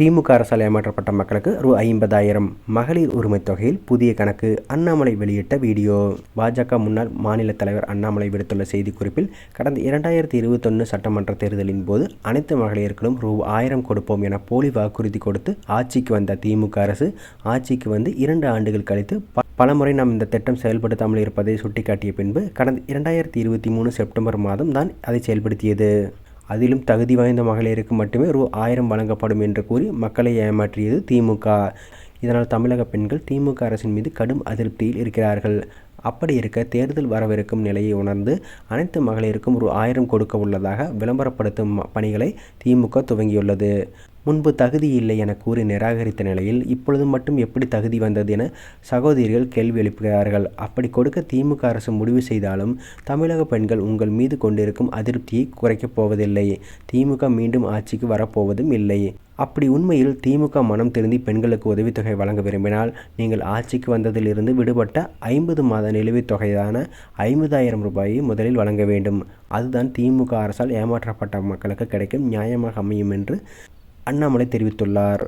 திமுக அரசால் ஏமாற்றப்பட்ட மக்களுக்கு ரூ ஐம்பதாயிரம் மகளிர் உரிமை தொகையில் புதிய கணக்கு அண்ணாமலை வெளியிட்ட வீடியோ. பாஜக முன்னாள் மாநில தலைவர் அண்ணாமலை விடுத்துள்ள செய்திக்குறிப்பில் கடந்த இரண்டாயிரத்தி இருபத்தொன்று சட்டமன்ற தேர்தலின் போது அனைத்து மகளிர்களும் ரூ ஆயிரம் கொடுப்போம் என போலி வாக்குறுதி கொடுத்து ஆட்சிக்கு வந்த திமுக அரசு ஆட்சிக்கு வந்து இரண்டு ஆண்டுகள் கழித்து ப- பலமுறை நாம் இந்த திட்டம் செயல்படுத்தாமல் இருப்பதை சுட்டிக்காட்டிய பின்பு கடந்த இரண்டாயிரத்தி இருபத்தி மூணு செப்டம்பர் மாதம் தான் அதை செயல்படுத்தியது. அதிலும் தகுதி வாய்ந்த மகளிருக்கு மட்டுமே ரூ ஆயிரம் வழங்கப்படும் என்று கூறி மக்களை ஏமாற்றியது திமுக. இதனால் தமிழக பெண்கள் திமுக அரசின் மீது கடும் அதிருப்தியில் இருக்கிறார்கள். அப்படி இருக்க தேர்தல் வரவிருக்கும் நிலையை உணர்ந்து அனைத்து மகளிருக்கும் ரூ ஆயிரம் கொடுக்க உள்ளதாக விளம்பரப்படுத்தும் பணிகளை திமுக துவங்கியுள்ளது. முன்பு தகுதி இல்லை என கூறி நிராகரித்த நிலையில் இப்பொழுது மட்டும் எப்படி தகுதி வந்தது என சகோதரிகள் கேள்வி எழுப்புகிறார்கள். அப்படி கொடுக்க திமுக அரசு முடிவு செய்தாலும் தமிழக பெண்கள் உங்கள் மீது கொண்டிருக்கும் அதிருப்தியை குறைக்கப் போவதில்லை. திமுக மீண்டும் ஆட்சிக்கு வரப்போவதும் இல்லை. அப்படி உண்மையில் திமுக மனம் திருந்தி பெண்களுக்கு உதவித்தொகை வழங்க விரும்பினால் நீங்கள் ஆட்சிக்கு வந்ததிலிருந்து விடுபட்ட ஐம்பது மாத நிலுவைத் தொகையான ஐம்பதாயிரம் ரூபாயை முதலில் வழங்க வேண்டும். அதுதான் திமுக அரசால் ஏமாற்றப்பட்ட மக்களுக்கு கிடைக்கும் நியாயமாக அமையும் என்று அண்ணாமலை தெரிவித்துள்ளார்.